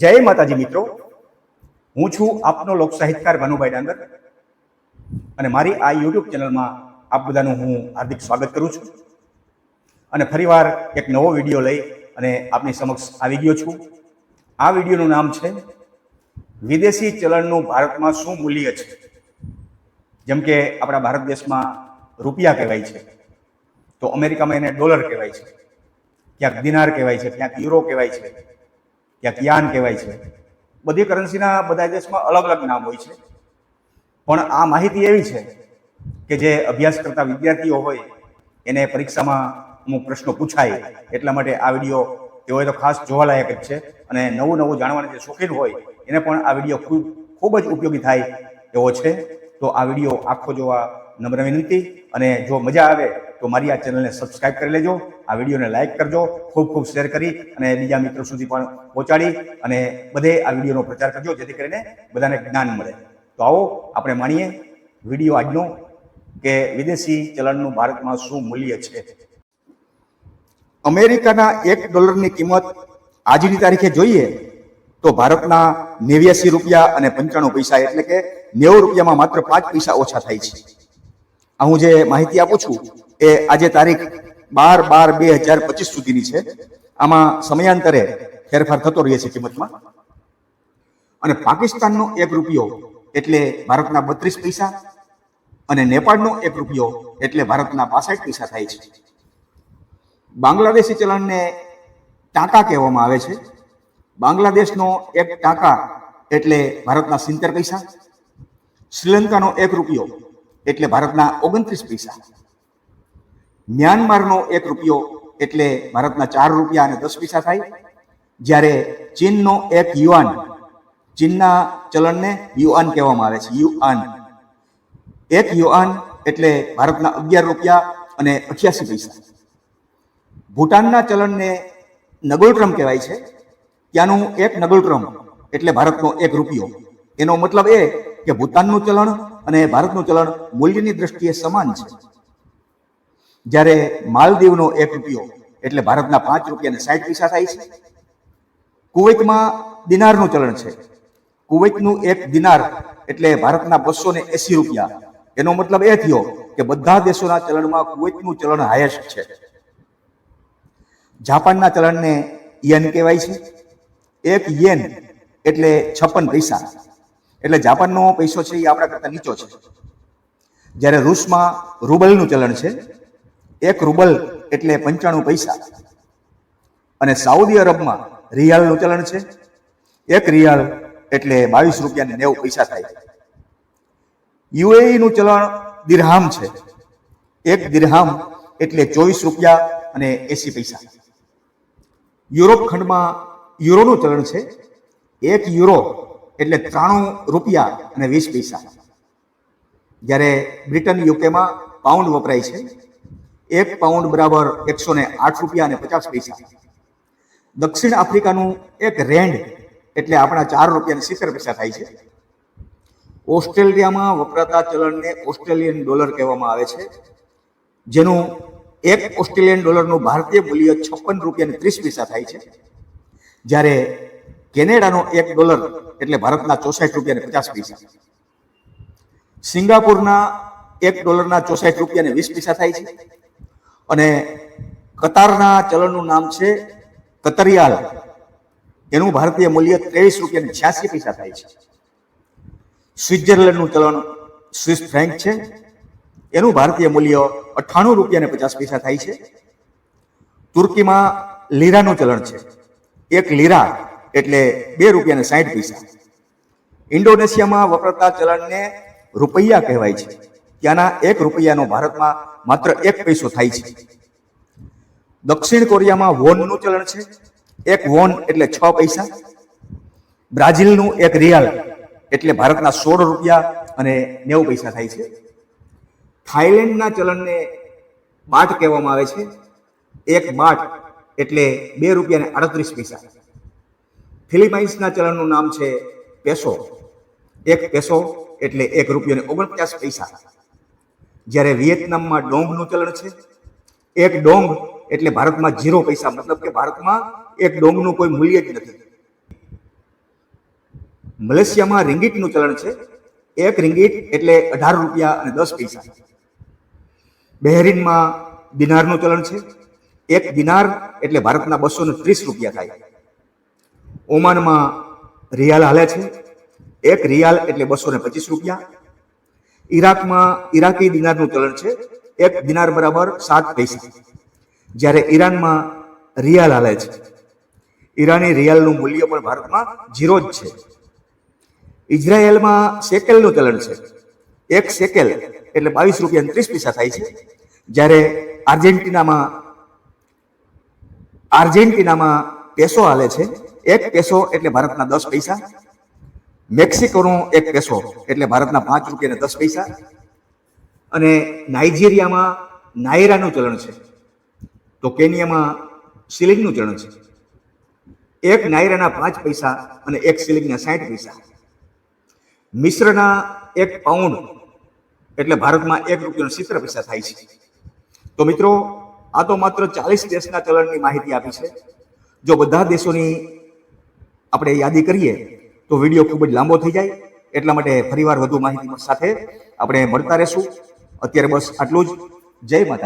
જય માતાજી મિત્રો. હું છું આપનો લોક સાહિત્યકાર ભાનુભાઈ ડાંગર અને મારી આ યુટ્યુબ ચેનલમાં આપ બધાનું હું હાર્દિક સ્વાગત કરું છું. અને ફરીવાર એક નવો વીડિયો લઈ અને આપની સમક્ષ આવી ગયો છું. આ વિડીયોનું નામ છે, વિદેશી ચલણનું ભારતમાં શું મૂલ્ય છે? જેમ કે આપણા ભારત દેશમાં રૂપિયા કહેવાય છે, તો અમેરિકામાં એને ડોલર કહેવાય છે, ક્યાંક દિનાર કહેવાય છે, ક્યાંક યુરો કહેવાય છે ક્યાંક યાન કહેવાય છે. બધી કરન્સીના બધા દેશમાં અલગ અલગ નામ હોય છે. પણ આ માહિતી એવી છે કે જે અભ્યાસ કરતા વિદ્યાર્થીઓ હોય, એને પરીક્ષામાં અમુક પ્રશ્નો પૂછાય, એટલા માટે આ વીડિયો તેઓએ તો ખાસ જોવાલાયક જ છે. અને નવું નવું જાણવાના જે શોખીન હોય, એને પણ આ વીડિયો ખૂબ ખૂબ જ ઉપયોગી થાય એવો છે. તો આ વીડિયો આખો જોવા નમ્ર વિનંતી. અને જો મજા આવે તો મારી આ ચેનલને સબસ્ક્રાઇબ કરી લેજો. આ વિડીયોને લાઇક કરજો. ખૂબ ખૂબ શેર કરી અને બીજા મિત્રો સુધી પણ પહોંચાડી અને બધે આ વિડીયોનો પ્રચાર કરજો, જેથી કરીને બધાને જ્ઞાન મળે. તો આવો આપણે માણીએ વીડિયો આજનો કે વિદેશી ચલણનું ભારતમાં શું મૂલ્ય છે? અમેરિકાના એક ડોલરની કિંમત આજની તારીખે જોઈએ તો ભારતના નેવ્યાસી રૂપિયા અને પંચાણું પૈસા, એટલે કે નેવું રૂપિયામાં માત્ર પાંચ પૈસા ઓછા થાય છે. આ હું જે માહિતી આપું છું એ આજે તારીખ બાર બાર બે હજાર પચીસ સુધીની છે. આમાં સમયાંતરે ફેરફાર થતો રહે છે કિંમતમાં. અને પાકિસ્તાનનો એક રૂપિયો એટલે ભારતના બત્રીસ પૈસા અને નેપાળનો એક રૂપિયો એટલે ભારતના પાસઠ પૈસા થાય છે. બાંગ્લાદેશી ચલણને ટાંકા કહેવામાં આવે છે. બાંગ્લાદેશનો એક ટાંકા એટલે ભારતના સિત્તેર પૈસા. શ્રીલંકાનો એક રૂપિયો એટલે ભારતના ઓગણત્રીસ પૈસા. મ્યાનમારનો એક રૂપિયો એટલે ભારતના ચાર રૂપિયા અને દસ પૈસા થાય. જ્યારે ચીનનો એક યુઆન, ચીનના ચલણને યુઆન કહેવામાં આવે છે, યુઆન. એક યુઆન એટલે ભારતના અગિયાર રૂપિયા અને અઠ્યાસી પૈસા. ભૂટાનના ચલણને નગોલટ્રમ કહેવાય છે. ત્યાંનું એક નગોલટ્રમ એટલે ભારતનો એક રૂપિયો. એનો મતલબ એ કે ભૂતાનનું ચલણ અને ભારતનું ચલણ મૂલ્યની દ્રષ્ટિએ સમાન છે. જ્યારે માલદીવનો એક રૂપિયો, એટલે ભારતના પાંચ રૂપિયા અને સાઠ પૈસા થાય છે. કુવૈતમાં દિનારનું ચલણ છે. કુવૈતનું એક દિનાર, એટલે ભારતના બસો ને એસી રૂપિયા. એનો મતલબ એ થયો કે બધા દેશોના ચલણમાં કુવૈતનું ચલણ હાયેસ્ટ છે. જાપાનના ચલણને યન કહેવાય છે. એક યેન એટલે છપ્પન પૈસા. એટલે જાપાનનો પૈસો છે એ આપણા કરતા નીચો છે. જ્યારે રૂસમાં રૂબલનું ચલણ છે, એક રૂબલ એટલે પંચાણું પૈસા. અને સાઉદી અરબમાં રિયાલનું ચલણ છે, એક રિયાલ એટલે બાવીસ રૂપિયા ને નેવું પૈસા થાય. યુએઈનું ચલણ દિરહામ છે, એક દિરહામ એટલે ચોવીસ રૂપિયા અને એસી પૈસા. યુરોપ ખંડમાં યુરોનું ચલણ છે, એક યુરો એટલે ત્રાણું રૂપિયા અને વીસ પૈસા. જ્યારે બ્રિટન યુકેમાં પાઉન્ડ વપરાય છે, એક પાઉન્ડ બરાબર એકસો ને આઠ રૂપિયા અને પચાસ પૈસા. દક્ષિણ આફ્રિકાનું એક રેન્ડ એટલે આપણા ચાર રૂપિયા અને સિત્તેર પૈસા થાય છે. ઓસ્ટ્રેલિયામાં વપરાતા ચલણને ઓસ્ટ્રેલિયન ડોલર કહેવામાં આવે છે, જેનું એક ઓસ્ટ્રેલિયન ડોલરનું ભારતીય મૂલ્ય છપ્પન રૂપિયા અને ત્રીસ પૈસા થાય છે. જ્યારે કેનેડાનો એક ડોલર, એટલે ભારતના ચોસઠ રૂપિયા પચાસ પૈસા. સિંગાપુરના એક ડોલરના ચોસઠ રૂપિયા વીસ પૈસા થાય છે. અને કતારના ચલણનું નામ છે કતરિયાલ. એનું ભારતીય મૂલ્ય ત્રેવીસ રૂપિયા અને છ્યાસી પૈસા થાય છે. સ્વિટ્ઝરલેન્ડનું ચલણ સ્વિસ ફ્રેન્ક છે. એનું ભારતીય મૂલ્ય અઠ્ઠાણું રૂપિયા પચાસ પૈસા થાય છે. તુર્કીમાં લીરાનું ચલણ છે. એક લીરા. એટલે બે રૂપિયા ને સાઠ પૈસા. ઇન્ડોનેશિયામાં વપરાતા ચલણને રૂપિયા કહેવાય છે. ત્યાંના એક રૂપિયાનો ભારતમાં માત્ર એક પૈસો થાય છે. દક્ષિણ કોરિયામાં વોનનું ચલણ છે. એક વોન એટલે છ પૈસા. બ્રાઝિલનું એક રિયાલ એટલે ભારતના સોળ રૂપિયા અને નેવું પૈસા થાય છે. થાઈલેન્ડના ચલણને બાટ કહેવામાં આવે છે. એક બાટ એટલે બે રૂપિયા ને આડત્રીસ પૈસા. ફિલિપાઇન્સના ચલણનું નામ છે પેસો. એક પેસો એટલે એક રૂપિયો ઓગણપચાસ પૈસા. જ્યારે વિયેતનામમાં ડોંગનું ચલણ છે, એક ડોંગ એટલે ભારતમાં ઝીરો પૈસા, મતલબ કે ભારતમાં એક ડોંગનું કોઈ મૂલ્ય જ નથી. મલેશિયામાં રિંગીટનું ચલણ છે, એક રિંગીટ એટલે અઢાર રૂપિયા અને દસ પૈસા. બહેરીનમાં દિનારનું ચલણ છે, એક દિનાર એટલે ભારતના બસો ત્રીસ રૂપિયા થાય. ઓમાનમાં રિયાલ હાલે છે. એક રિયાલ એટલે બસો ને પચીસ રૂપિયા. ઈરાકમાં ઈરાકી દિનારનું ચલણ છે. એક દિનાર બરાબર સાત પૈસા. જ્યારે ઈરાનમાં રિયાલ હાલે છે. ઈરાની રિયાલનું મૂલ્ય પણ ભારતમાં ઝીરો જ છે. ઇઝરાયેલમાં શેકેલનું ચલણ છે. એક શેકેલ એટલે બાવીસ રૂપિયા ત્રીસ પૈસા થાય છે. જ્યારે આર્જેન્ટિનામાં આર્જેન્ટિનામાં પેસો હાલે છે. એક પેસો એટલે ભારતના દસ પૈસા. મેક્સિકોનો એક પેસો એટલે ભારતના પાંચ રૂપિયાને દસ પૈસા. અને નાઇજીરિયામાં નાયરાનું ચલણ છે. તો કેનિયામાં સિલિંગનું ચલણ છે. એક નાયરાના પાંચ પૈસા અને એક સિલિંગના સાઠ પૈસા. મિશ્રના એક પાઉન્ડ એટલે ભારતમાં એક રૂપિયાનો સિત્તેર પૈસા થાય છે. તો મિત્રો, આ તો માત્ર ચાલીસ દેશના ચલણની માહિતી આપી છે. જો બધા દેશોની આપણે યાદી કરીએ તો વીડિયો ખૂબ જ લાંબો થઈ જાય. એટલા માટે ફરીવાર વધુ માહિતી સાથે આપણે મળતા રહેશું. અત્યારે બસ આટલું જ. જય માતા